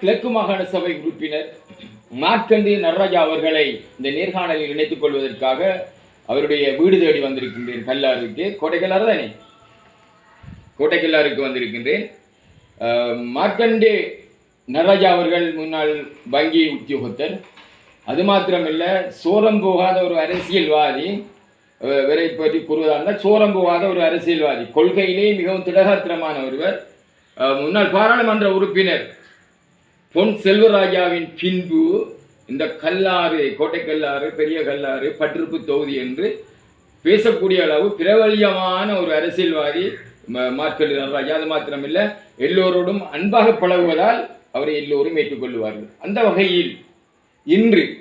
கிழக்கு மாகாண சபை உறுப்பினர் மார்க்கண்டி நடராஜா அவர்களை இந்த நேர்காணலில் இணைத்துக் கொள்வதற்காக அவருடைய வீடு தேடி வந்திருக்கின்றேன் கல்லாருக்கு. கோட்டைக்கல்லாறு தானே? கோட்டைக்கல்லாருக்கு வந்திருக்கின்றேன். அஹ், மார்க்கண்டே நடராஜா அவர்கள் முன்னாள் வங்கி உத்தியோகத்தர். அது மாத்திரமில்ல சோரம் போகாத ஒரு அரசியல்வாதி. விரை இவரை பற்றி இருந்தால் சோரம் போகாத ஒரு அரசியல்வாதி. கொள்கையிலே மிகவும் திடகாத்திரமான ஒருவர். முன்னாள் பாராளுமன்ற உறுப்பினர் பொன் செல்வராஜாவின் பின்பு இந்த கல்லாறு கோட்டை கல்லாறு பெரிய கல்லாறு பட்டிருப்பு தொகுதி என்று பேசக்கூடிய அளவு பிரபல்யமான ஒரு அரசியல்வாதி ம- நடராஜா. அது மாத்திரமில்லை எல்லோரோடும் அன்பாக பழகுவதால் அவரை எல்லோரும் ஏற்றுக்கொள்வார்கள். அந்த வகையில் இன்று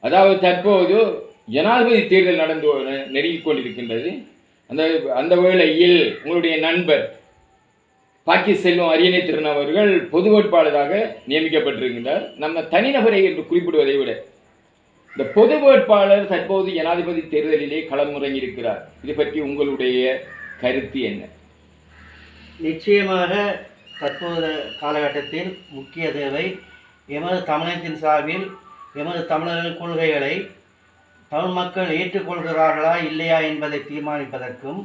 அதாவது தற்போது ஜனாதிபதி தேர்தல் நடந்து நெருங்கிக் கொண்டிருக்கின்றது. அந்த அந்த வேளையில் உங்களுடைய நண்பர் பாக்கி செல்வம் அரியணை திறன் அவர்கள் பொது வேட்பாளராக நியமிக்கப்பட்டிருக்கின்றார். நம்ம தனிநபரை என்று குறிப்பிடுவதை விட இந்த பொது வேட்பாளர் தற்போது ஜனாதிபதி தேர்தலிலே களமுறங்கியிருக்கிறார். இது பற்றி உங்களுடைய கருத்து என்ன? நிச்சயமாக தற்போது காலகட்டத்தில் முக்கிய தேவை எமது தமிழகத்தின் சார்பில் எமது தமிழர்கள் கொள்கைகளை தமிழ் மக்கள் ஏற்றுக்கொள்கிறார்களா இல்லையா என்பதை தீர்மானிப்பதற்கும்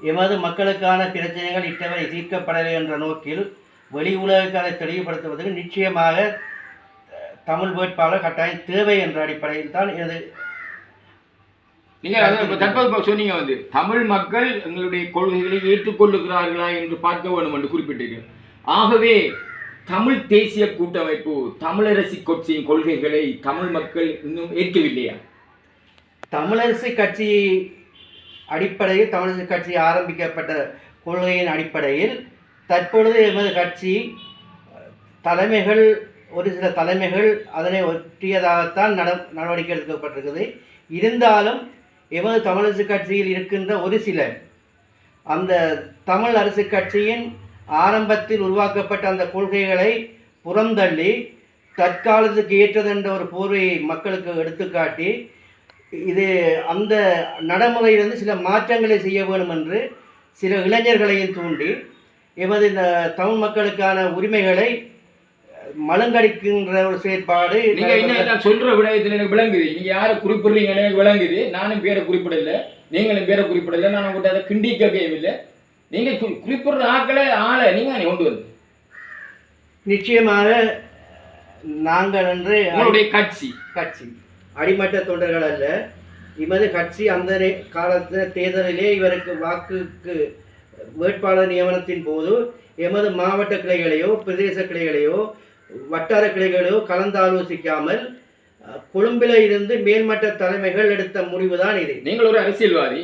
எமது மக்களுக்கான பிரச்சனைகள் இட்டவரை தீர்க்கப்படவில்லை என்ற நோக்கில் வெளி உலகுக்கு அதை தெளிவுபடுத்துவதற்கு நிச்சயமாக தமிழ் வேட்பாளர் கட்டாயம் தேவை என்ற அடிப்படையில் தான் எனது நீங்க அதை தற்போது சொன்னீங்க வந்து தமிழ் மக்கள் எங்களுடைய கொள்கைகளை ஏற்றுக்கொள்ளுகிறார்களா என்று பார்க்க வேண்டும் என்று குறிப்பிட்டீர்கள். ஆகவே தமிழ் தேசிய கூட்டமைப்பு தமிழரசி கட்சியின் கொள்கைகளை தமிழ் மக்கள் இன்னும் ஏற்கவில்லையா? தமிழரசு கட்சி அடிப்படையில் தமிழக கட்சி ஆரம்பிக்கப்பட்ட கொள்கையின் அடிப்படையில் தற்பொழுது எமது கட்சி தலைமைகள் ஒரு சில தலைமைகள் அதனை ஒட்டியதாகத்தான் நட நடவடிக்கை எடுக்கப்பட்டிருக்குது. இருந்தாலும் எமது தமிழரசு கட்சியில் இருக்கின்ற ஒரு சிலர் அந்த தமிழ் அரசு கட்சியின் ஆரம்பத்தில் உருவாக்கப்பட்ட அந்த கொள்கைகளை புறந்தள்ளி தற்காலத்துக்கு ஏற்றதென்ற ஒரு போர்வையை மக்களுக்கு எடுத்துக்காட்டி இது அந்த நடைமுறையிலிருந்து சில மாற்றங்களை செய்ய வேண்டும் என்று சில இளைஞர்களையும் தூண்டி எமது இந்த தமிழ் மக்களுக்கான உரிமைகளை மலங்கடிக்கின்ற ஒரு செயற்பாடு நீங்க என்ன சொல்ற விடயத்துல எனக்கு விளங்குது. நீங்க யாரை குறிப்பிடுறீங்கன்னு எனக்கு விளங்குது. நானும் பேரை குறிப்பிடல. நீங்களும் பேரை குறிப்பிடல. நான் உங்கள்கிட்ட அதை கிண்டிக்க இல்லை நீங்க குறி- குறிப்பிடுற ஆக்களை ஆளை நீங்க கொண்டு வந்து நிச்சயமாக நாங்கள் என்று கட்சி. கட்சி. அடிமட்ட தொண்டர்கள் அல்ல. எமது கட்சி அந்த காலத்தில் தேர்தலிலே இவருக்கு வாக்குக்கு வேட்பாளர் நியமனத்தின் போது எமது மாவட்ட கிளைகளையோ பிரதேச கிளைகளையோ வட்டார கிளைகளையோ கலந்தாலோசிக்காமல் அஹ், கொழும்பில இருந்து மேல்மட்ட தலைமைகள் எடுத்த முடிவுதான் இது. நீங்கள் ஒரு அரசியல்வாதி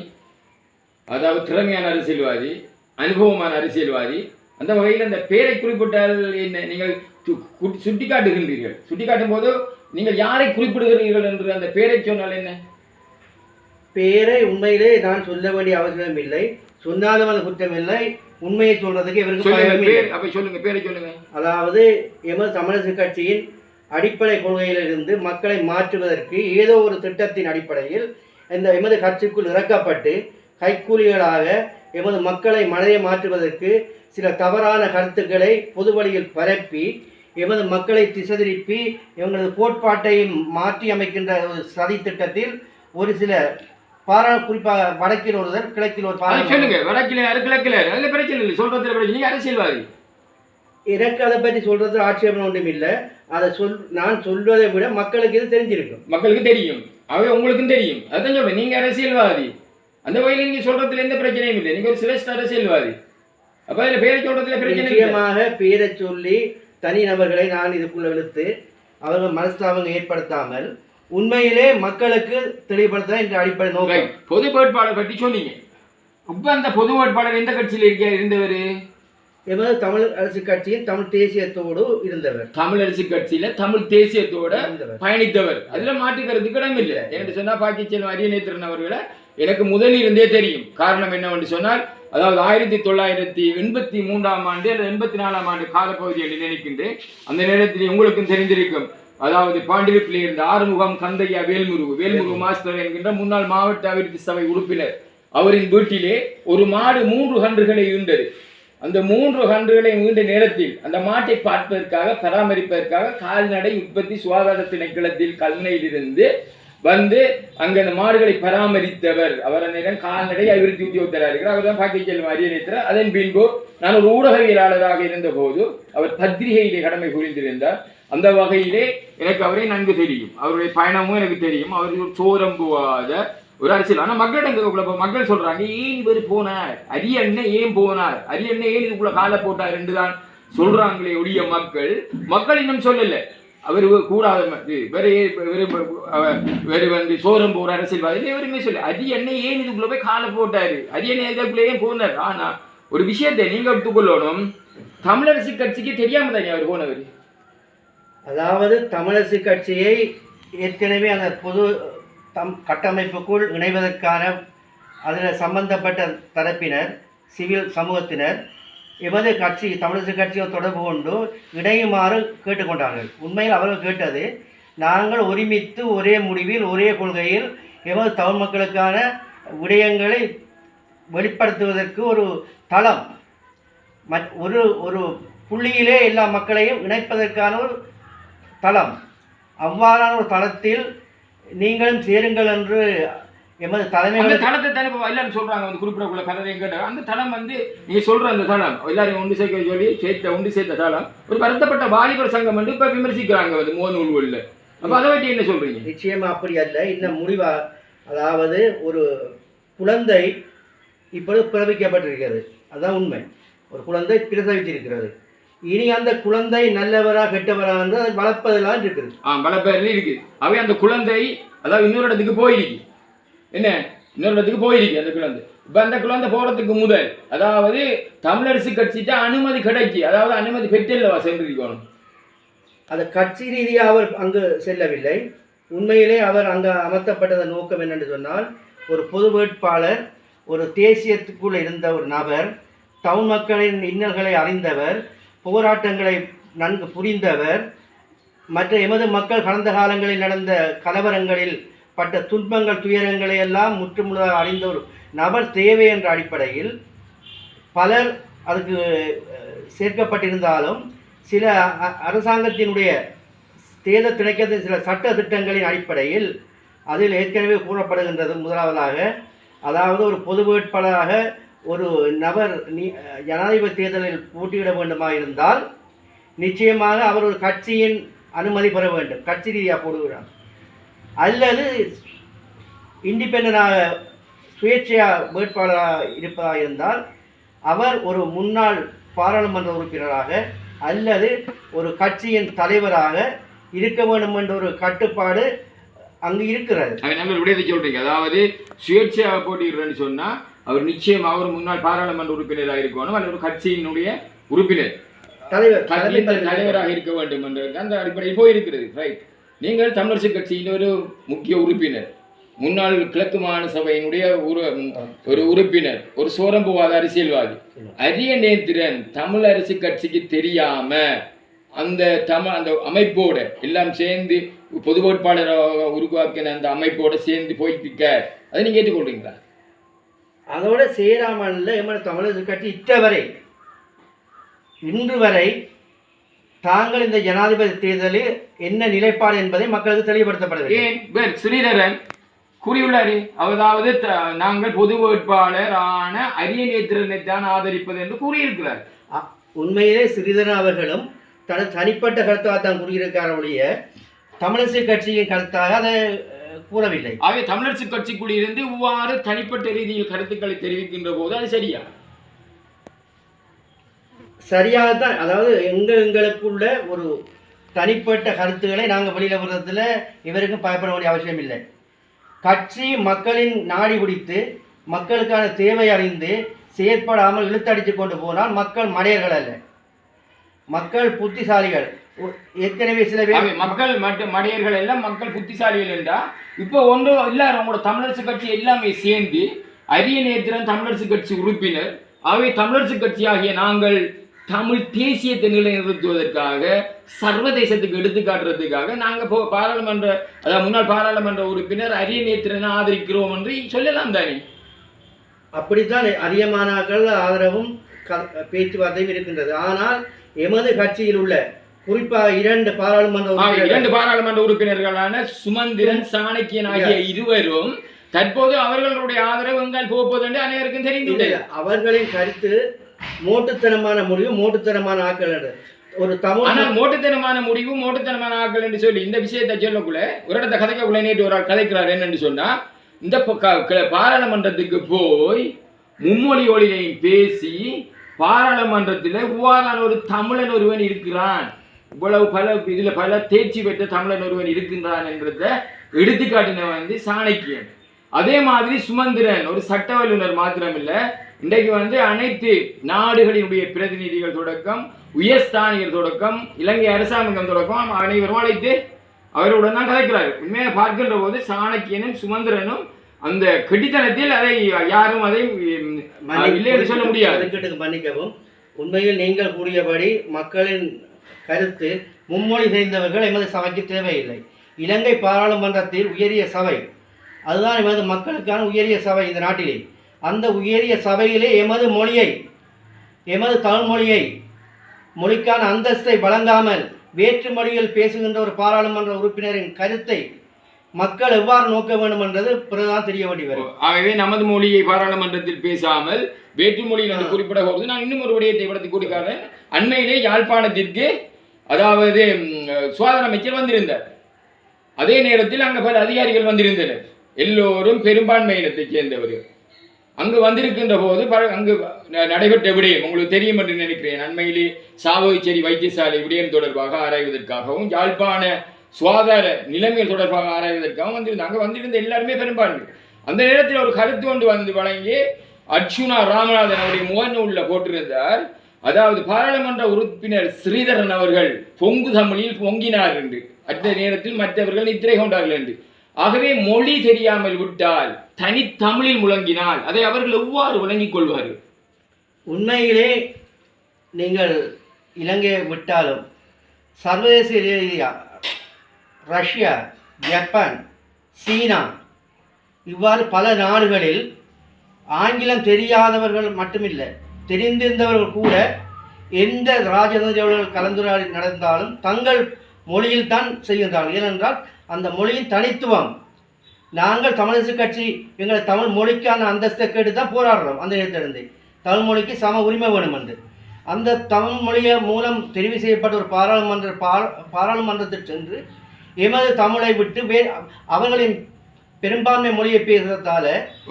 அதாவது திறமையான அரசியல்வாதி அனுபவமான அரசியல்வாதி அந்த வகையில் அந்த பேரை குறிப்பிட்டால் என்ன நீங்கள் சுட்டி காட்டுகின்றீர்கள் சுட்டி சுட்டிக்காட்டும் போது நீங்கள் யாரை குறிப்பிடுகிறீர்கள் என்று அந்த பேரை சொன்னால் என்ன? பேரை உண்மையிலே நான் சொல்ல வேண்டிய அவசியம் இல்லை. சொன்னாலும் அது குற்றம் இல்லை உண்மையை சொல்றதுக்கு இவருக்கு அப்ப சொல்லுங்க பேரை சொல்லுங்க. அதாவது எமது தமிழரசு கட்சியின் அடிப்படை கொள்கையிலிருந்து மக்களை மாற்றுவதற்கு ஏதோ ஒரு திட்டத்தின் அடிப்படையில் இந்த எமது கட்சிக்குள் இறக்கப்பட்டு கைக்கூலிகளாக எமது மக்களை மனதை மாற்றுவதற்கு சில தவறான கருத்துக்களை பொது வழியில் பரப்பி எமது மக்களை திசை திருப்பி எங்களது கோட்பாட்டை மாற்றி அமைக்கின்ற ஒரு சதி திட்டத்தில் ஒரு சில பாரா குறிப்பாக வடக்கில் ஒருவர் கிழக்கில் ஒரு பாராளுமன்ற சொல்லுங்க. வடக்கில யாரு கிழக்கில? அதுல பிரச்சனை இல்லை. சொல்றதுல பிரச்சனை நீங்க அரசியல்வாதி எனக்கு அதை பற்றி சொல்றது ஆட்சேபம் ஒன்றும் இல்லை. அதை சொல் நான் சொல்வதை விட மக்களுக்கு இது தெரிஞ்சிருக்கும். மக்களுக்கு தெரியும். அவை உங்களுக்கும் தெரியும். அதான் சொல்றேன். நீங்க அரசியல்வாதி அந்த வகையில் நீங்க சொல்றதுல எந்த பிரச்சனையும் இல்லை. நீங்க ஒரு சிரேஷ்ட அரசியல்வாதி அப்ப அதுல பேரை சொல்றதுல பிரச்சனை நிச்சயமாக பேரை சொல்லி தனி நபர்களை நான் இதுக்குள்ள இழுத்து அவர்கள் மனஸ்தாபம் ஏற்படுத்தாமல் உண்மையிலே மக்களுக்கு தெளிவுபடுத்த என்ற அடிப்படை நோக்கம். பொது வேட்பாளர் பற்றி சொன்னீங்க. இப்ப அந்த பொது வேட்பாளர் எந்த கட்சியில இருக்க இருந்தவர்? எமது தமிழ் அரசு கட்சியின் தமிழ் தேசியத்தோடு இருந்தவர். தமிழரசு கட்சியில தமிழ் தேசியத்தோட பயணித்தவர். அதுல மாற்றுக்கிறதுக்கு இடம் இல்லை. என்று சொன்னா பாக்கிச்செல்வம் அரியநேத்திரன் அவர்களை எனக்கு முதலில் இருந்தே தெரியும். காரணம் என்னவென்று சொன்னால் அதாவது ஆயிரத்தி தொள்ளாயிரத்தி எண்பத்தி மூன்றாம் ஆண்டு அல்லது எண்பத்தி நாலாம் ஆண்டு காலப்பகுதி என்று நினைக்கின்றேன். அந்த நேரத்தில் உங்களுக்கும் தெரிந்திருக்கும். அதாவது பாண்டிருப்பில் இருந்த ஆறுமுகம் கந்தையா வேல்முருகு வேல்முருகு மாஸ்டர் என்கின்ற முன்னாள் மாவட்ட அபிவிருத்தி சபை உறுப்பினர். அவரின் வீட்டிலே ஒரு மாடு மூன்று கன்றுகளை ஈண்டது. அந்த மூன்று கன்றுகளை மீண்ட நேரத்தில் அந்த மாட்டை பார்ப்பதற்காக பராமரிப்பதற்காக கால்நடை உற்பத்தி சுகாதார திணைக்களத்தில் கல்முனையிலிருந்து வந்து அங்க அந்த மாடுகளை பராமரித்தவர். அவர் அந்த கால்நடை அபிவிருத்தி உத்தியோகத்தராக இருக்கிறார். அவர் தான் பாக்கிச்செல் செல்வம் அதன் பின்பு நான் ஒரு ஊடகவியலாளராக இருந்த போது அவர் பத்திரிகையிலே கடமை புரிந்திருந்தார். அந்த வகையிலே எனக்கு அவரை நன்கு தெரியும். அவருடைய பயணமும் எனக்கு தெரியும். அவர் சோரம்புவாத சோரம் போகாத ஒரு அரசியல். ஆனா மக்களிடம் கேட்கக்குள்ள மக்கள் சொல்றாங்க ஏன் இவர் போனார்? அரியண்ணன் ஏன் போனார்? அரியண்ணன் ஏன் இதுக்குள்ள காலை போட்டார்? என்று தான் சொல்றாங்களே ஒழிய மக்கள். மக்கள் இன்னும் சொல்லல. அவர் கூடாத இது வேற வேற வந்து சோரம் போற அரசியல்வாதி எவருமே சொல்ல அரியண்ணன் ஏன் இதுக்குள்ள போய் காலை போட்டாரு? அரியண்ணன் இதுக்குள்ள ஏன் போனார்? ஆனா ஒரு விஷயத்தை நீங்க எடுத்துக்கொள்ளணும். தமிழரசு கட்சிக்கு தெரியாம தானே அவர் போனவர்? அதாவது தமிழரசு கட்சியை ஏற்கனவே அந்த பொது தம் கட்டமைப்புக்குள் இணைவதற்கான அதில் சம்பந்தப்பட்ட தரப்பினர் சிவில் சமூகத்தினர் எமது கட்சி தமிழரசு கட்சியை தொடர்பு கொண்டு இணையுமாறு கேட்டுக்கொண்டார்கள். உண்மையில் அவர்கள் கேட்டது நாங்கள் ஒருமித்து ஒரே முடிவில் ஒரே கொள்கையில் எமது தமிழ் மக்களுக்கான விடயங்களை வெளிப்படுத்துவதற்கு ஒரு தளம் ஒரு ஒரு புள்ளியிலே எல்லா மக்களையும் இணைப்பதற்கான ஒரு தளம். அவ்வாறான ஒரு தளத்தில் நீங்களும் சேருங்கள் என்று எமது அந்த தலைமைகள் தளத்தை தானே இப்போ எல்லாரும் சொல்றாங்க வந்து குறிப்பிடக்குள்ள கதையும் கேட்ட அந்த தளம் வந்து நீங்க சொல்ற அந்த தளம். எல்லாரையும் ஒன்று சேர்க்க சொல்லி சேர்த்த ஒன்று சேர்த்த தளம். ஒரு வருத்தப்பட்ட வாலிபர் சங்கம் வந்து இப்ப விமர்சிக்கிறாங்க வந்து மோன் உள்வெளியில் அப்ப அதை பற்றி என்ன சொல்றீங்க? நிச்சயமா அப்படி அல்ல. இன்னும் முடிவா அதாவது ஒரு குழந்தை இப்பொழுது பிறப்பிக்கப்பட்டிருக்கிறது அதான் உண்மை. ஒரு குழந்தை பிரசவித்திருக்கிறது. இனி அந்த குழந்தை நல்லவரா கெட்டவரா என்று அதை வளர்ப்பதெல்லாம் இருக்குது. ஆ பல பேர்ல இருக்கு அவை அந்த குழந்தை அதாவது இன்னொரு இடத்துக்கு போயிருக்கு. என்ன? இன்னொரு இடத்துக்கு போயிருக்கு அந்த குழந்தை. இப்போ அந்த குழந்தை போகிறதுக்கு முதல் அதாவது தமிழரசு கட்சிட்ட அனுமதி கிடைச்சி அதாவது அனுமதி பெற்றில்லவா சென்றிருக்கணும் அது கட்சி ரீதியாக அவர் அங்கு செல்லவில்லை. உண்மையிலே அவர் அங்கு அமர்த்தப்பட்டதன் நோக்கம் என்னென்று சொன்னால் ஒரு பொது வேட்பாளர் ஒரு தேசியத்துக்குள் இருந்த ஒரு நபர் டவுன் மக்களின் இன்னல்களை அறிந்தவர் போராட்டங்களை நன்கு புரிந்தவர் மற்ற எமது மக்கள் கடந்த காலங்களில் நடந்த கலவரங்களில் பட்ட துன்பங்கள் துயரங்களை எல்லாம் முற்றுமுழுதாக அடைந்த ஒரு நபர் தேவை என்ற அடிப்படையில் பலர் அதுக்கு சேர்க்கப்பட்டிருந்தாலும் சில அ- அரசாங்கத்தினுடைய தேர்தல் திணைக்கத்தின் சில சட்ட திட்டங்களின் அடிப்படையில் அதில் ஏற்கனவே கூறப்படுகின்றது முதலாவதாக. அதாவது ஒரு பொது வேட்பாளராக ஒரு நபர் நீ ஜனாதிபதி தேர்தலில் போட்டியிட வேண்டுமா இருந்தால் நிச்சயமாக அவர் ஒரு கட்சியின் அனுமதி பெற வேண்டும். கட்சி ரீதியாக போடுகிறார். அல்லது இண்டிபெண்டாக சுயேட்சையாக வேட்பாளராக இருப்பதாக இருந்தால் அவர் ஒரு முன்னாள் பாராளுமன்ற உறுப்பினராக அல்லது ஒரு கட்சியின் தலைவராக இருக்க வேண்டும் என்ற ஒரு கட்டுப்பாடு அங்கு இருக்கிறது. நல்ல விடயத்தை சொல்றீங்க. அதாவது சுயேட்சையாக போட்டிடுறேன்னு சொன்னா அவர் நிச்சயம் அவர் முன்னாள் பாராளுமன்ற உறுப்பினராக இருக்கணும் அல்லது ஒரு கட்சியினுடைய உறுப்பினர். தலைவர் தலைவராக இருக்க வேண்டும் என்ற அந்த அடிப்படையில் போயிருக்கிறது. ரைட் நீங்கள் தமிழரசு கட்சியின் ஒரு முக்கிய உறுப்பினர். முன்னாள் கிழக்கு மாகாண சபையினுடைய ஒரு ஒரு உறுப்பினர் ஒரு சோரம்புவாத அரசியல்வாதி. அரிய நேத்திரன் தமிழ் அரசு கட்சிக்கு தெரியாம அந்த தமிழ் அந்த அமைப்போட எல்லாம் சேர்ந்து பொது வேட்பாளர் உருவாக்கின அந்த அமைப்போட சேர்ந்து போயிட்டு இருக்க அதை நீங்க ஏற்றுக்கொள்றீங்களா? அதோட சேராமல் எமது தமிழக கட்சி இத்தவரை இன்று வரை தாங்கள் இந்த ஜனாதிபதி தேர்தலில் என்ன நிலைப்பாடு என்பதை மக்களுக்கு தெளிவுபடுத்தப்படவில்லை ஏன்? ஸ்ரீதரன் கூறியுள்ளாரு. அதாவது நாங்கள் பொது வேட்பாளர் ஆன அரிய நேத்திரனை தான் ஆதரிப்பது என்று கூறியிருக்கிறார். உண்மையிலே ஸ்ரீதரன் அவர்களும் தனது தனிப்பட்ட கருத்தாக தான் கூறியிருக்கார ஒழிய தமிழிசை கட்சியின் கருத்தாக அதை கூறவில்லை. ஆகவே தமிழரசு கட்சிக்குள் இருந்து இவ்வாறு தனிப்பட்ட ரீதியில் கருத்துக்களை தெரிவிக்கின்ற போது அது சரியா? சரியாக தான் அதாவது எங்கள் எங்களுக்குள்ள ஒரு தனிப்பட்ட கருத்துக்களை நாங்கள் வெளியில் விடுறதில் இவருக்கும் பயப்பட வேண்டிய அவசியம் இல்லை. கட்சி மக்களின் நாடி பிடித்து மக்களுக்கான தேவை அறிந்து செயற்படாமல் இழுத்தடித்து கொண்டு போனால் மக்கள் மடையர்கள் அல்ல. மக்கள் புத்திசாலிகள். ஏற்கனவே சில பேர் மக்கள் மட்டு மடையர்கள் எல்லாம் மக்கள் புத்திசாலிகள் என்றா இப்போ ஒன்று இல்லை உங்களோட தமிழரசு கட்சி எல்லாமே சேர்ந்து அரிய நேத்திரன் தமிழரசு கட்சி உறுப்பினர் அவை தமிழரசு கட்சி ஆகிய நாங்கள் தமிழ் தேசியத்தை நிலைநிறுத்துவதற்காக சர்வதேசத்துக்கு எடுத்துக்காட்டுறதுக்காக நாங்கள் போ பாராளுமன்ற அதாவது முன்னாள் பாராளுமன்ற உறுப்பினர் அரிய நேத்திரனை ஆதரிக்கிறோம் என்று சொல்லலாம் தானே? அப்படித்தான் அதிகமானாக்கள் ஆதரவும் பேச்சுவார்த்தையும் இருக்கின்றது. ஆனால் எமது கட்சியில் உள்ள குறிப்பாக இரண்டு பாராளுமன்ற இரண்டு பாராளுமன்ற உறுப்பினர்களான சுமந்திரன் சாணக்கியன் ஆகிய இருவரும் தற்போது அவர்களுடைய ஆதரவு எங்கால் என்று அனைவருக்கும் தெரிந்துள்ளது அவர்களின் கருத்து மோட்டுத்தனமான முடிவு மோட்டுத்தனமான ஆக்கள். ஒரு தமிழ் ஆனால் மோட்டுத்தனமான முடிவு மோட்டுத்தனமான ஆட்கள் என்று சொல்லி இந்த விஷயத்தை சொல்லக்குள்ள ஒரு இடத்த கதைக்கக்குள்ள நேற்று ஒரு ஆள் கதைக்கிறார் என்னன்னு சொன்னா இந்த பாராளுமன்றத்துக்கு போய் மும்மொழி ஒளியையும் பேசி பாராளுமன்றத்தில் இவ்வாறான ஒரு தமிழன் ஒருவன் இருக்கிறான் இவ்வளவு பல இதுல பல தேர்ச்சி பெற்ற தமிழன் ஒருவன் இருக்கின்றான் என்றத எடுத்துக்காட்டின வந்து சாணக்கியன் அதே மாதிரி சுமந்திரன் ஒரு சட்ட வல்லுநர் மாத்திரமில்ல இன்றைக்கு வந்து அனைத்து நாடுகளினுடைய பிரதிநிதிகள் தொடக்கம் உயர்ஸ்தானியர் தொடக்கம் இலங்கை அரசாங்கம் தொடக்கம் அனைவரும் அழைத்து அவருடன் தான் கதைக்கிறார். உண்மையை பார்க்கின்ற போது சாணக்கியனும் சுமந்திரனும் அந்த கெட்டித்தனத்தில் அதை யாரும் அதை இல்லை என்று சொல்ல முடியாது. மன்னிக்கவும். உண்மையில் நீங்கள் கூறியபடி மக்களின் கருத்து மும்மொழி தெரிந்தவர்கள் எமது சபைக்கு தேவையில்லை. இலங்கை பாராளுமன்றத்தில் உயரிய சபை. அதுதான் எமது மக்களுக்கான உயரிய சபை இந்த நாட்டிலே. அந்த உயரிய சபையிலே எமது மொழியை எமது தமிழ் மொழியை மொழிக்கான அந்தஸ்தை வழங்காமல் வேற்று மொழியில் பேசுகின்ற ஒரு பாராளுமன்ற உறுப்பினரின் கருத்தை மக்கள் எவ்வாறு நோக்க வேண்டும் என்றது பிறகுதான் தெரிய வேண்டி வரும். ஆகவே நமது மொழியை பாராளுமன்றத்தில் பேசாமல் வேற்று மொழியில் என்று. குறிப்பிட போது நான் இன்னும் ஒரு விடயத்தை விடத்தை கூறிக்காரன் அண்மையிலே யாழ்ப்பாணத்திற்கு அதாவது சுகாதார அமைச்சர் வந்திருந்தார். அதே நேரத்தில் அங்க பல அதிகாரிகள் வந்திருந்தனர். எல்லோரும் பெரும்பான்மை இனத்தைச் சேர்ந்தவர்கள். அங்கு வந்திருக்கின்ற போது பல- அங்கு ந- நடைபெற்ற விடயம் உங்களுக்கு தெரியும் என்று நினைக்கிறேன். அண்மையிலே சாவகச்சேரி வைத்தியசாலை விடயம் தொடர்பாக ஆராய்வதற்காகவும் யாழ்ப்பாண சுகாதார நிலைமைகள் தொடர்பாக ஆராய்வதற்காகவும் வந்திருந்தாங்க அங்கே வந்திருந்த எல்லாருமே பெரும்பான்மை அந்த நேரத்தில் ஒரு கருத்து ஒன்று வந்து வழங்கி அர்ச்சுனா ராமநாதன் அவருடைய முகநூலில் போட்டிருந்தார். அதாவது பாராளுமன்ற உறுப்பினர் ஸ்ரீதரன் அவர்கள் பொங்கு தமிழில் பொங்கினார் என்று. அந்த நேரத்தில் மற்றவர்கள் நித்திரை கொண்டார்கள் என்று. ஆகவே மொழி தெரியாமல் விட்டால் தனித்தமிழில் முழங்கினால் அதை அவர்கள் எவ்வாறு விளங்கிக் கொள்வார்கள்? உண்மையிலே நீங்கள் இலங்கையை விட்டாலும் சர்வதேச ரீதியா ரஷ்யா ஜப்பான் சீனா இவ்வாறு பல நாடுகளில் ஆங்கிலம் தெரியாதவர்கள் மட்டுமில்லை தெரிந்திருந்தவர்கள் கூட எந்த ராஜதந்திரர்கள் கலந்துரையாடல் நடந்தாலும் தங்கள் மொழியில் தான் செய்கின்றார்கள் ஏனென்றால் அந்த மொழியின் தனித்துவம் நாங்கள் தமிழரசு கட்சி எங்கள் தமிழ் மொழிக்கான அந்தஸ்தை கேட்டு தான் போராடுறோம் அந்த நேரத்திலிருந்து. தமிழ் மொழிக்கு சம உரிமை வேணும் என்று. அந்த தமிழ் மொழிய மூலம் தெரிவு செய்யப்பட்ட ஒரு பாராளுமன்ற பார- பாராளுமன்றத்தில் சென்று எமது தமிழை விட்டு வே அவர்களின் பெரும்பான்மை மொழியை பேசுறதால.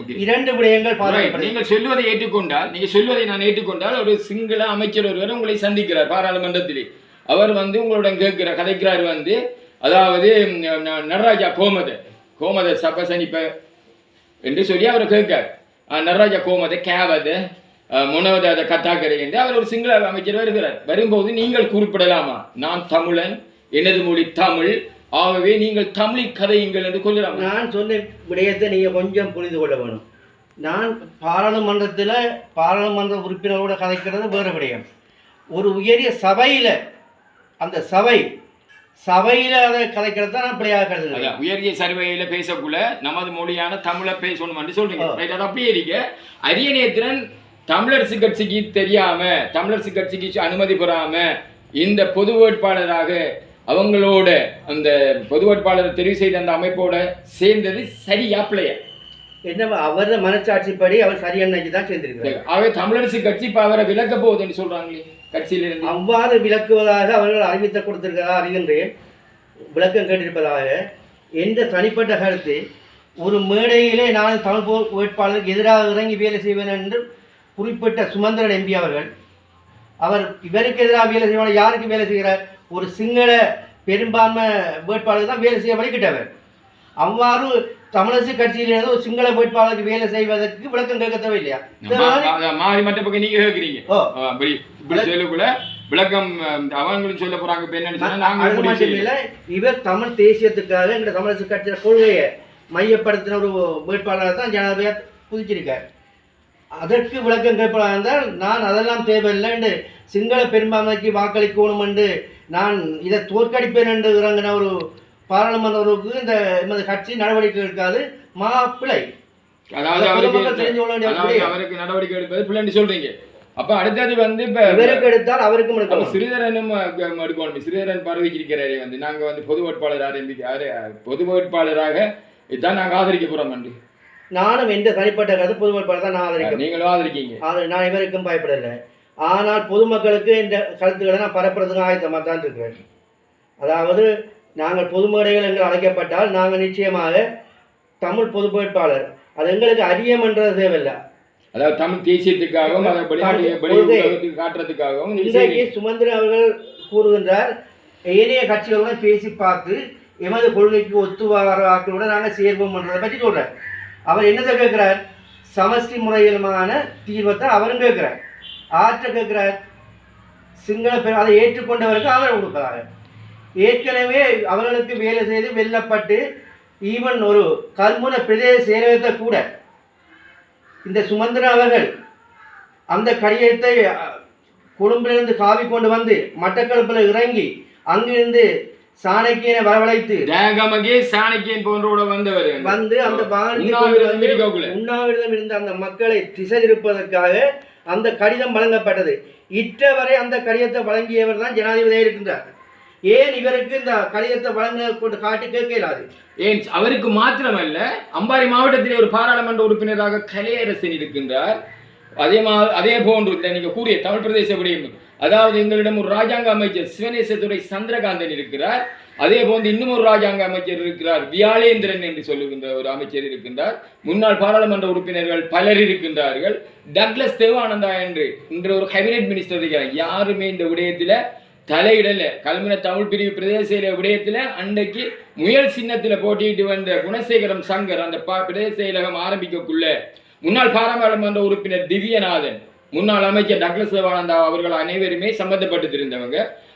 இரண்டு விடயங்கள். பாதிக்கப்படுது நீங்கள் சொல்வதை ஏற்றுக்கொண்டால் நீங்கள் சொல்வதை நான் ஏற்றுக்கொண்டால் ஒரு சிங்கள அமைச்சர் ஒருவர் உங்களை சந்திக்கிறார் பாராளுமன்றத்திலே. அவர் வந்து உங்களுடன் கேட்கிற கதைக்கிறார் வந்து அதாவது ந- நடராஜா கோமத கோமத சபசனிப்ப என்று சொல்லி அவர் கேட்கார் நடராஜா கோமத கேவத முனவத அத கத்தாக்கரை என்று அவர் ஒரு சிங்கள அமைச்சர் வருகிறார். வரும்போது நீங்கள் குறிப்பிடலாமா? நான் தமிழன் எனது மொழி தமிழ் ஆகவே நீங்கள் தமிழ் கதையுங்கள் என்று கொள்ளலாம் நான் சொன்ன விடயத்தை நீங்கள் கொஞ்சம் புரிந்து கொள்ள வேணும். நான் பாராளுமன்றத்தில் பாராளுமன்ற உறுப்பினரோட கதைக்கிறது வேறு விடயம். ஒரு உயரிய சபையில் அந்த சபை சபையில் அதை கதைக்கிறது தான் பிள்ளையாக அதான் உயரிய சர்வையில பேசக்குள்ள நமது மொழியான தமிழை பேசணும் என்று சொல்றீங்க. ரைட் அது அப்படியே இருக்க. அரியநேத்திரன் தமிழரசு கட்சிக்கு தெரியாம தமிழரசு கட்சிக்கு அனுமதி பெறாம இந்த பொது வேட்பாளராக அவங்களோட அந்த பொது வேட்பாளரை தெரிவு செய்த அந்த அமைப்போட சேர்ந்தது சரியா பிள்ளையா என்ன அவர் மனச்சாட்சிப்படி அவர் சரியானக்கு தான் சேர்ந்திருக்கிறார். ஆகவே தமிழரசு கட்சி இப்ப அவரை விலக்க போகுதுன்னு சொல்றாங்களே. கட்சியிலிருந்து அவ்வாறு விளக்குவதாக அவர்கள் அறிவித்த கொடுத்திருக்கிறதா அறிகின்றேன். விளக்கம் கேட்டிருப்பதாக. எந்த தனிப்பட்ட கருத்து ஒரு மேடையிலே நான் தமிழ் வேட்பாளருக்கு எதிராக இறங்கி வேலை செய்வேன் என்று குறிப்பிட்ட சுமந்திரன் எம்பி அவர்கள் அவர் இவருக்கு எதிராக வேலை செய்வார் யாருக்கு வேலை செய்கிறார்? ஒரு சிங்கள பெரும்பான்மை வேட்பாளர் தான் வேலை செய்ய வழிகிட்டவர். அவ்வாறு தமிழரசு கட்சியிலிருந்து ஒரு சிங்கள வேட்பாளருக்கு வேலை செய்வதற்கு விளக்கம் கேட்க தேவையில்லையா மாறி மற்ற பக்கம் நீங்க அப்படி இப்படி சொல்லக்குள்ள விளக்கம் அவங்களும் சொல்ல போறாங்க மட்டும். இல்ல இவர் தமிழ் தேசியத்துக்காக எங்க தமிழரசு கட்சியில கொள்கையை மையப்படுத்தின ஒரு வேட்பாளரை தான் ஜனாதிபதியா புதிச்சிருக்கார். அதற்கு விளக்கம் கேட்பதாக இருந்தால் நான் அதெல்லாம் தேவையில்லை என்று சிங்கள பெரும்பான்மைக்கு வாக்களிக்கணும் என்று நான் இதை தோற்கடிப்பேன் என்று இறங்கின ஒரு பாராளுமன்ற உறுப்புக்கு இந்த எமது கட்சி நடவடிக்கை எடுக்காது. மா பிழை அதாவது அதை அவருக்கு. அவருக்கு நடவடிக்கை எடுப்பது பிள்ளைன்னு சொல்றீங்க. அப்ப அடுத்தது வந்து இப்ப இவருக்கு எடுத்தால் அவருக்கும் அப்ப எடுக்கலாம் ஸ்ரீதரனும் எடுக்கணும் ஸ்ரீதரன் பதவிக்கு இருக்கிறாரே வந்து. நாங்க வந்து பொது வேட்பாளர் ஆரம்பிக்க ஆர- பொது வேட்பாளராக இதான் நாங்க ஆதரிக்க போறோம் என்று நானும் எந்த தனிப்பட்ட கருத்து பொது வேட்பாளர் தான் நான் ஆதரிக்க நீங்களும் ஆதரிக்கீங்க. நான் இவருக்கும் பயப்படலை ஆனால் பொதுமக்களுக்கு இந்த கருத்துக்களை நான் பரப்புறதுக்கு ஆயத்தமாக தான் இருக்கிறேன். அதாவது நாங்கள் பொது மேடைகள் எங்கள் அழைக்கப்பட்டால் நாங்கள் நிச்சயமாக தமிழ் பொது வேட்பாளர். அது எங்களுக்கு அரியமன்றது தேவையில்லை. அதாவது தமிழ் தேசியத்துக்காகவும் காட்டுறதுக்காகவும் இன்றைக்கு. சுமந்திரன் அவர்கள் கூறுகின்றார் ஏனைய கட்சிகளுடன் பேசி பார்த்து எமது கொள்கைக்கு ஒத்து வர ஆட்களோட நாங்கள் சேர்வோம் பண்ணுறதை பற்றி சொல்கிறார் அவர் என்னத்தை கேட்குறார்? சமஷ்டி முறையிலுமான தீர்வத்தை அவரும் கேட்குறார். ஆற்ற கேட்குறார். சிங்கள பெரு அதை ஏற்றுக்கொண்டவருக்கு ஆதரவு கொடுப்பதாக. ஏற்கனவே அவர்களுக்கு வேலை செய்து வெல்லப்பட்டு ஈவன் ஒரு கல்முனை பிரதேச செயலகத்தை கூட இந்த சுமந்திரன் அவர்கள் அந்த கடிதத்தை கொழும்பிலிருந்து காவி கொண்டு வந்து மட்டக்களப்பில் இறங்கி அங்கிருந்து சாணக்கியனை வரவழைத்து ஜெயகமகே சாணக்கியன் போன்றோட வந்தவர் வந்து அந்த உண்ணாவிரதம் இருந்த அந்த மக்களை திசை திருப்பதற்காக அந்த கடிதம் வழங்கப்பட்டது. இற்றவரை அந்த கடிதத்தை வழங்கியவர் தான் ஜனாதிபதியாக இருக்கின்றார். ஏன் இவருக்கு இந்த கடிதத்தை வழங்க கொண்டு காட்டி கேட்க இயலாது ஏன் அவருக்கு மாத்திரமல்ல அம்பாரி மாவட்டத்திலே ஒரு பாராளுமன்ற உறுப்பினராக கலையரசன் இருக்கின்றார். அதே மா அதே போன்று இல்லை நீங்கள் கூறிய தமிழ் பிரதேச விடயம். அதாவது எங்களிடம் ஒரு ராஜாங்க அமைச்சர் சிவநேசத்துறை சந்திரகாந்தன் இருக்கிறார். அதே போன்று இன்னும் ஒரு ராஜாங்க அமைச்சர் இருக்கிறார் வியாழேந்திரன் என்று சொல்லுகின்ற ஒரு அமைச்சர் இருக்கின்றார். முன்னாள் பாராளுமன்ற உறுப்பினர்கள் பலர் இருக்கின்றார்கள். டக்ளஸ் தேவானந்தா என்று இன்று ஒரு கேபினெட் மினிஸ்டர் இருக்கிறார். யாருமே இந்த விடயத்தில் தலையிடல. கல்முனை தமிழ் பிரிவு பிரதேச விடயத்தில் அன்றைக்கு முயல் சின்னத்தில் போட்டியிட்டு வந்த குணசேகரம் சங்கர் அந்த பா பிரதேச செயலகம் ஆரம்பிக்கக்குள்ள முன்னாள் பாராளுமன்ற உறுப்பினர் திவ்யநாதன் முன்னாள் அமைச்சர் டக்ளஸ் சிவானந்தா அவர்கள் அனைவருமே சம்பந்தப்பட்டு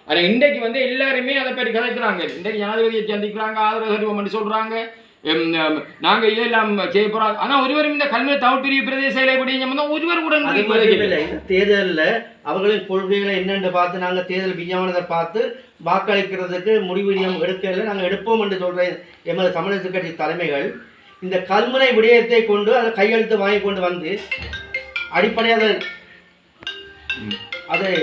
ஆனால் இன்றைக்கு வந்து எல்லாருமே அதை பற்றி கதைக்கிறாங்க. இன்றைக்கு ஜனாதிபதியை சந்திக்கிறாங்க ஆதரவு சொல்றாங்க. எம், எம், நாங்க இதெல்லாம் செய்ய போறோம் ஆனா ஒருவரும் இந்த கல்வி தமிழ் பிரதேச செயலை விடயம் ஒருவர் கூட இந்த தேர்தலில் அவர்களின் கொள்கைகளை என்னென்று பார்த்து நாங்கள் தேர்தல் விஞ்ஞானத்தை பார்த்து வாக்களிக்கிறதுக்கு முடிவு எடுக்கல நாங்கள் எடுப்போம் என்று சொல்ற எமது தமிழரசு கட்சி தலைமைகள் இந்த கல்முனை விடயத்தை கொண்டு அதை கையெழுத்து வாங்கி கொண்டு வந்து அடிப்படையாக அதை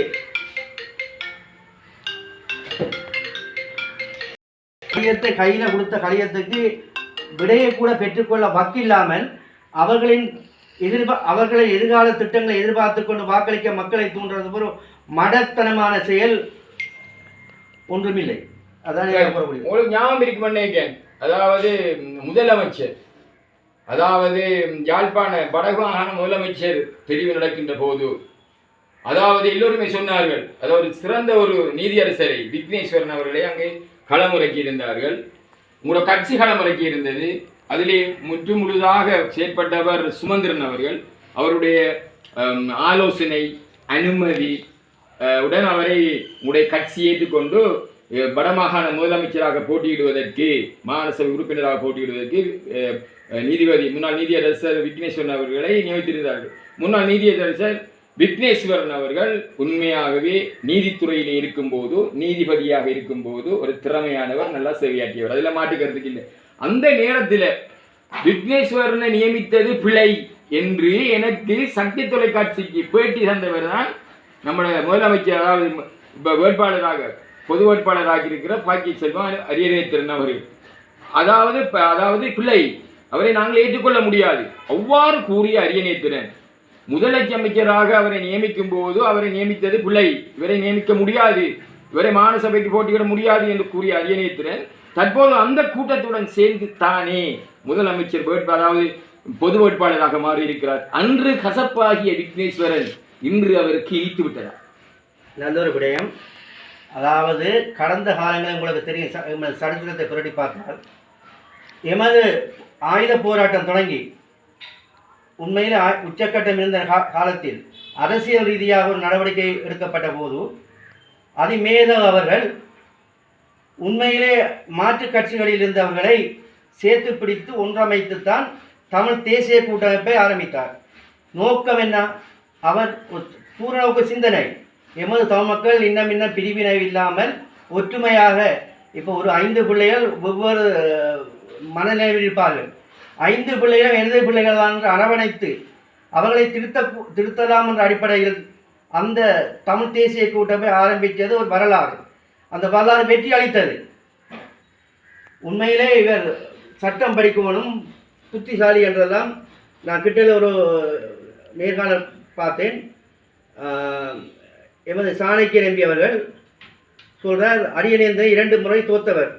கடிதத்தை கையில் கொடுத்த கடிதத்துக்கு விடையை கூட பெற்றுக்கொள்ள வக்கில்லாமல் அவர்களின் எதிர்பா அவர்களை எதிர்கால திட்டங்களை எதிர்பார்த்து கொண்டு வாக்களிக்க மக்களை தூண்டுறது ஒரு மடத்தனமான செயல் ஒன்றுமில்லை. அதான் உங்களுக்கு ஞாபகம் இருக்கு நினைக்கிறேன் அதாவது முதலமைச்சர் அதாவது யாழ்ப்பாண வடமாகாண முதலமைச்சர் தெரிவு நடக்கின்ற போது அதாவது எல்லோருமே சொன்னார்கள் அதாவது சிறந்த ஒரு நீதியரசரை விக்னேஸ்வரன் அவர்களை அங்கே களமுறைக்கி இருந்தார்கள் உங்களோட கட்சி களமுறைக்கி இருந்தது. அதிலே முற்று முழுதாக செயற்பட்டவர் சுமந்திரன் அவர்கள். அவருடைய ஆலோசனை அனுமதி உடன் அவரை உங்களுடைய கட்சி ஏற்றுக்கொண்டு வடமாகாண முதலமைச்சராக போட்டியிடுவதற்கு மாநசபை உறுப்பினராக போட்டியிடுவதற்கு நீதிபதி முன்னாள் நீதியரசர் விக்னேஸ்வரன் அவர்களை நியமித்திருந்தார்கள். முன்னாள் நீதியரசர் விக்னேஸ்வரன் அவர்கள் உண்மையாகவே நீதித்துறையில் இருக்கும்போது நீதிபதியாக இருக்கும்போது ஒரு திறமையானவர் நல்லா சேவையாற்றியவர். அதில் மாட்டுக்கிறதுக்கு இல்லை. அந்த நேரத்தில் விக்னேஸ்வரனை நியமித்தது பிழை என்று எனக்கு சக்தி தொலைக்காட்சிக்கு பேட்டி தந்தவர் தான் நம்மளோட முதலமைச்சர் அதாவது இப்போ வேட்பாளராக பொது வேட்பாளராக இருக்கிற பாக்கி செல்வம் அரியநேத்திரன் அவர் அதாவது ப- அதாவது பிள்ளை அவரை நாங்கள் ஏற்றுக்கொள்ள முடியாது. அவ்வாறு கூறிய அரியநேத்திரன் முதலமைச்சராக அவரை நியமிக்கும் போது அவரை நியமித்தது பிள்ளை. இவரை நியமிக்க முடியாது. இவரை மாநசபைக்கு போட்டியிட முடியாது என்று கூறிய அரியநேத்திரன் தற்போது அந்த கூட்டத்துடன் சேர்ந்து தானே முதலமைச்சர் வேட்பு அதாவது பொது வேட்பாளராக மாறி இருக்கிறார் அன்று கசப்பாகிய விக்னேஸ்வரன் இன்று அவருக்கு இழித்து விட்டார் நல்ல ஒரு விடயம். அதாவது கடந்த காலங்களில் உங்களுக்கு தெரியும் சரித்திரத்தை புரட்டி பார்த்தால் எமது ஆயுத போராட்டம் தொடங்கி உண்மையில் உச்சக்கட்டம் இருந்த காலத்தில் அரசியல் ரீதியாக ஒரு நடவடிக்கை எடுக்கப்பட்ட போது அதிமேதவ் அவர்கள் உண்மையிலே மாற்றுக் கட்சிகளில் இருந்தவர்களை சேர்த்து பிடித்து ஒன்றமைத்துத்தான் தமிழ் தேசிய கூட்டமைப்பை ஆரம்பித்தார். நோக்கம் என்ன? அவர் பூரணவுக்கு பூரணோக்கு சிந்தனை. எமது தமிழ் மக்கள் இன்னும் இன்னும் பிரிவினை இல்லாமல் ஒற்றுமையாக இப்போ ஒரு ஐந்து பிள்ளைகள் ஒவ்வொரு மனநிலையில் இருப்பார்கள். ஐந்து பிள்ளைகளும் எனது பிள்ளைகள் தான் என்று அரவணைத்து அவர்களை திருத்த திருத்தலாம் என்ற அடிப்படையில் அந்த தமிழ் தேசிய கூட்டமை ஆரம்பித்தது ஒரு வரலாறு. அந்த வரலாறு வெற்றி அளித்தது. உண்மையிலே இவர் சட்டம் படிக்குவனும் புத்திசாலி என்றெல்லாம் நான் கிட்டையில் ஒரு நேர்காணல் பார்த்தேன். எமது சாணக்கியர் எம்பி அவர்கள் சொல்கிறார் அரியணேந்த இரண்டு முறை தோத்தவர்.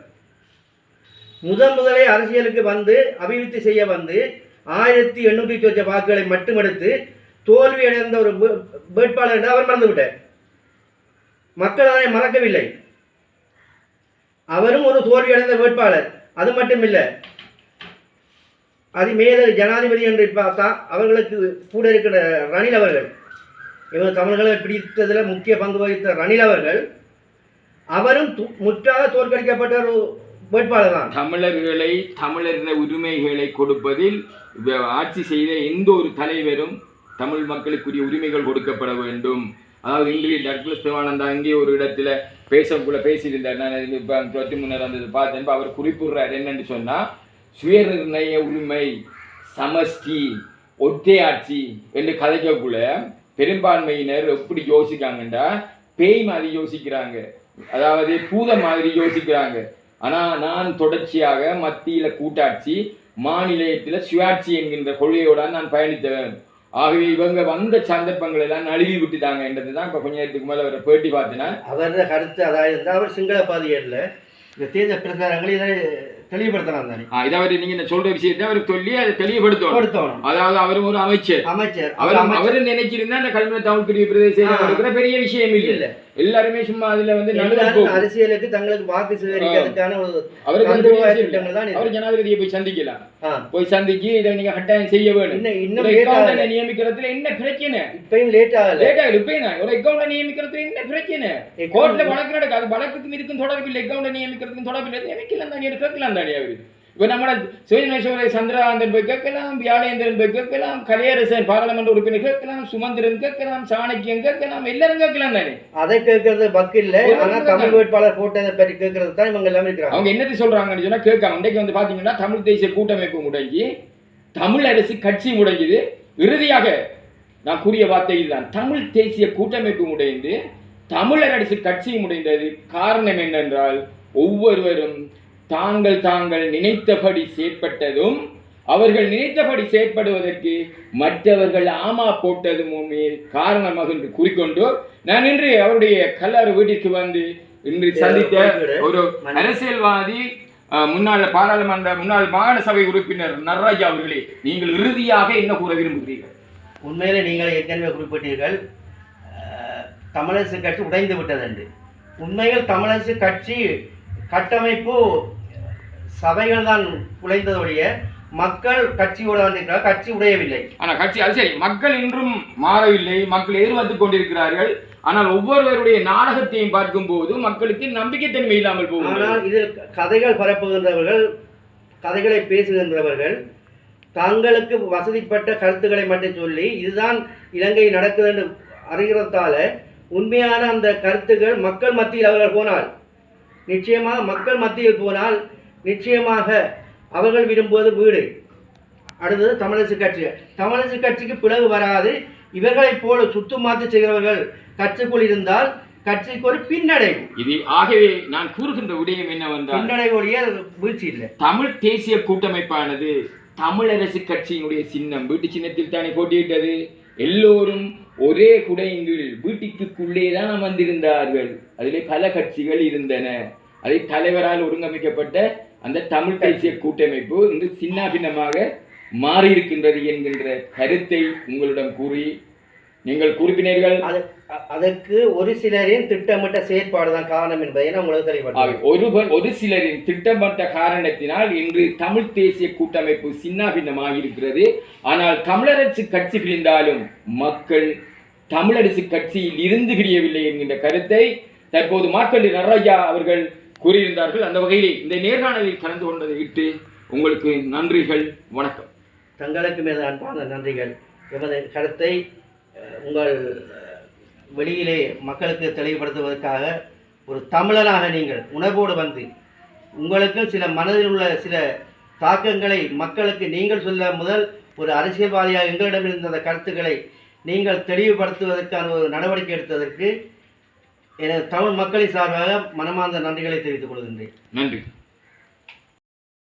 முதன் முதலே அரசியலுக்கு வந்து அபிவிருத்தி செய்ய வந்து ஆயிரத்தி எண்ணூற்றி சொச்ச வாக்குகளை மட்டுமெடுத்து தோல்வி அடைந்த ஒரு வே- வேட்பாளர் என்று அவர் மறந்துவிட்டார். மக்கள் அதனை மறக்கவில்லை. அவரும் ஒரு தோல்வி அடைந்த வேட்பாளர். அது மட்டுமில்லை. அதிமேத ஜனாதிபதி என்று பார்த்தா அவர்களுக்கு கூட இருக்கிற ரணில் அவர்கள் இவர் தமிழர்களை பிடித்ததில் முக்கிய பங்கு வகித்த ரணில் அவர்கள் அவரும் முற்றாக தோற்கடிக்கப்பட்ட ஒரு வேட்பாளர் தான் தமிழர்களை தமிழர் உரிமைகளை கொடுப்பதில் ஆட்சி செய்த எந்த ஒரு தலைவரும் தமிழ் மக்களுக்குரிய உரிமைகள் கொடுக்கப்பட வேண்டும். அதாவது இன்றைய டக்ளஸ் தேவானந்தா அங்கே ஒரு இடத்துல பேசக்குள்ள பேசியிருந்தார். நான் இப்போ தொட்டு முன்னர் அந்த பார்த்தேன். அவர் குறிப்பிடுறார் என்னன்னு சொன்னா சுயநிர்ணய உரிமை சமஷ்டி ஒற்றையாட்சி என்று கதைக்கக்குள்ள பெரும்பான்மையினர் எப்படி யோசிக்காங்கண்டா பேய் மாதிரி யோசிக்கிறாங்க. அதாவது பூத மாதிரி யோசிக்கிறாங்க. ஆனால் நான் தொடர்ச்சியாக மத்தியில் கூட்டாட்சி மாநிலத்தில் சுயாட்சி என்கின்ற கொள்கையோட நான் பயணித்தவன். ஆகவே இவங்க வந்த சந்தர்ப்பங்கள் எல்லாம் நழுவி விட்டுட்டாங்க என்றது தான் இப்போ கொஞ்ச நேரத்துக்கு மேலே அவரை பேட்டி பார்த்தேன்னா அவரோட கருத்து அதாவது அவர் சிங்கள பாதியல்ல இந்த தேர்தல் பிரச்சாரங்களை தெளிவுபடுத்தலாம் தானே இதை அவர் நீங்க சொல்ற விஷயத்தை அவர் சொல்லி அதை தெளிவுபடுத்தணும். அதாவது அவரும் ஒரு அமைச்சர். அமைச்சர். அவர் அமைச்சர். அவரு நினைச்சிருந்தா அந்த கல்வி தமிழ் பிரிவு பிரதேசம் ஆ. இருக்கிற பெரிய விஷயம் இல்லை. இல்ல. எல்லாருமே சும்மா அதுல வந்து அரசியலுக்கு தங்களுக்கு வாக்கு சேகரிக்கிறதுக்கான இல்லை. அவர் ஜனாதிபதியை போய் சந்திக்கலாம். போய் சந்திச்சு இதை நீங்க கட்டாயம் செய்ய வேணும். இன்னும் நியமிக்கிறதுல என்ன பிரச்சனை? இப்பயும் லேட் ஆகல. ஒரு அக்கௌண்ட் நியமிக்கிறதுல என்ன பிரச்சனை? கோர்ட்ல வழக்கு அது வழக்குக்கும் இதுக்கும் தொடர்பில்லை. அக்கௌண்ட் நியமிக்கிறதுக்கும் நியமிக்கலாம் தானே அவரு இப்ப நம்ம சுயநேஸ்வர சந்திரகாந்தன் போய் கேட்கலாம் வியாழேந்திரன் போய் கேட்கலாம் கலையரசன் பாராளுமன்ற உறுப்பினர் கேட்கலாம் சுமந்திரன் கேட்கலாம் சாணக்கியன் கேட்கலாம் எல்லாரும் கேட்கலாம் தானே? அதை கேட்கறது பக்கு இல்ல. ஒரு ஆனா பக்கம் தமிழ் வேட்பாளர் போட்டதை பற்றி கேட்கறது தான் இவங்க எல்லாமே இருக்கிறாங்க. அவங்க என்னது சொல்றாங்கன்னு சொன்னா கேட்காம இன்றைக்கு வந்து பாத்தீங்கன்னா தமிழ் தேசிய கூட்டமைப்பு முடங்கி தமிழ் அரசு கட்சி முடங்கியது. இறுதியாக நான் கூறிய வார்த்தை இதுதான். தமிழ் தேசிய கூட்டமைப்பு முடைந்து தமிழர் அரசு கட்சி முடைந்தது காரணம் என்னென்றால் ஒவ்வொருவரும் தாங்கள் தாங்கள் நினைத்தபடி செயற்பட்டதும் அவர்கள் நினைத்தபடி செயற்படுவதற்கு மற்றவர்கள் ஆமா போட்டதுமே காரணமாக என்று கூறிக்கொண்டு நான் இன்று அவருடைய கல்லறை வீட்டிற்கு வந்து இன்று சந்தித்த ஒரு அரசியல்வாதி முன்னாள் பாராளுமன்ற முன்னாள் மாகாண சபை உறுப்பினர் நடராஜா அவர்களே நீங்கள் இறுதியாக என்ன கூற விரும்புகிறீர்கள்? உண்மையிலே நீங்கள் ஏற்கனவே குறிப்பிட்டீர்கள் தமிழரசு கட்சி உடைந்து விட்டது என்று. உண்மையில் தமிழரசு கட்சி கட்டமைப்பு சபைகள் தான் உடைந்ததொழிய மக்கள் கட்சியோட வந்திருக்கிறார் கட்சி உடையவில்லை. ஆனா கட்சி அது சரி. மக்கள் இன்றும் மாறவில்லை. மக்கள் எதிர்பார்த்துக் கொண்டிருக்கிறார்கள். ஆனால் ஒவ்வொருவருடைய நாடகத்தையும் பார்க்கும்போது மக்களுக்கு நம்பிக்கைத்தன்மை இல்லாமல் போகுது. ஆனால் இதில் கதைகள் பரப்புகின்றவர்கள் கதைகளை பேசுகின்றவர்கள் தங்களுக்கு வசதிப்பட்ட கருத்துக்களை மட்டும் சொல்லி இதுதான் இலங்கை நடக்குது என்று அறிகிறதால உண்மையான அந்த கருத்துக்கள் மக்கள் மத்தியில் அவர்கள் போனால் நிச்சயமாக மக்கள் மத்தியில் போனால் நிச்சயமாக அவர்கள் விரும்புவது வீடு. அடுத்தது தமிழரசு கட்சி. தமிழரசு கட்சிக்கு பிளவு வராது. இவர்களைப் போல சுத்து மாத்து செய்கிறவர்கள் கட்சிக்குள் இருந்தால் கட்சிக்கு ஒரு பின்னடைவு. இது ஆகவே நான் கூறுகின்ற விடயம் என்னவென்றால் பின்னடைவுடைய வீழ்ச்சி இல்லை. தமிழ் தேசிய கூட்டமைப்பானது தமிழரசு கட்சியினுடைய சின்னம். வீட்டு சின்னத்தில் தானே போட்டியிட்டது. எல்லோரும் ஒரே குடையின் கீழ் வீட்டுக்குள்ளே தான் அமர்ந்திருந்தார்கள். அதிலே பல கட்சிகள் இருந்தன. அதை தலைவரால் ஒருங்கமைக்கப்பட்ட அந்த தமிழ் தேசிய கூட்டமைப்பு இன்று சின்னாபின்னமாக மாறியிருக்கின்றது என்கின்ற கருத்தை உங்களிடம் கூறி நீங்கள் குறிப்பினீர்கள் அதற்கு ஒரு சிலரின் திட்டமிட்ட செயற்பாடு தான் காரணம் என்பதை உங்களுக்கு தெளிவுபடுத்துகிறேன் ஒருவர் ஒரு சிலரின் திட்டமிட்ட காரணத்தினால் இன்று தமிழ் தேசிய கூட்டமைப்பு சின்னாபின்னமாக இருக்கிறது ஆனால் தமிழரசு கட்சி பிரிந்தாலும் மக்கள் தமிழரசு கட்சியில் இருந்து பிரியவில்லை என்கின்ற கருத்தை தற்போது மார்க்கண்டி நடராஜா அவர்கள் கூறியிருந்தார்கள். அந்த வகையிலே இந்த நேர்காணலில் கலந்து கொண்டதை இட்டு உங்களுக்கு நன்றிகள் வணக்கம். தங்களுக்கு மீது அன்பான நன்றிகள். எமது கருத்தை உங்கள் வெளியிலே மக்களுக்கு தெளிவுபடுத்துவதற்காக ஒரு தமிழனாக நீங்கள் உணர்வோடு வந்து உங்களுக்கு சில மனதில் உள்ள சில தாக்கங்களை மக்களுக்கு நீங்கள் சொல்ல முதல் ஒரு அரசியல்வாதியாக எங்களிடம் இருந்த அந்த கருத்துக்களை நீங்கள் தெளிவுபடுத்துவதற்கான ஒரு நடவடிக்கை எடுத்ததற்கு எனது தமிழ் மக்களின் சார்பாக மனமார்ந்த நன்றிகளை தெரிவித்துக் கொள்கின்றேன். நன்றி.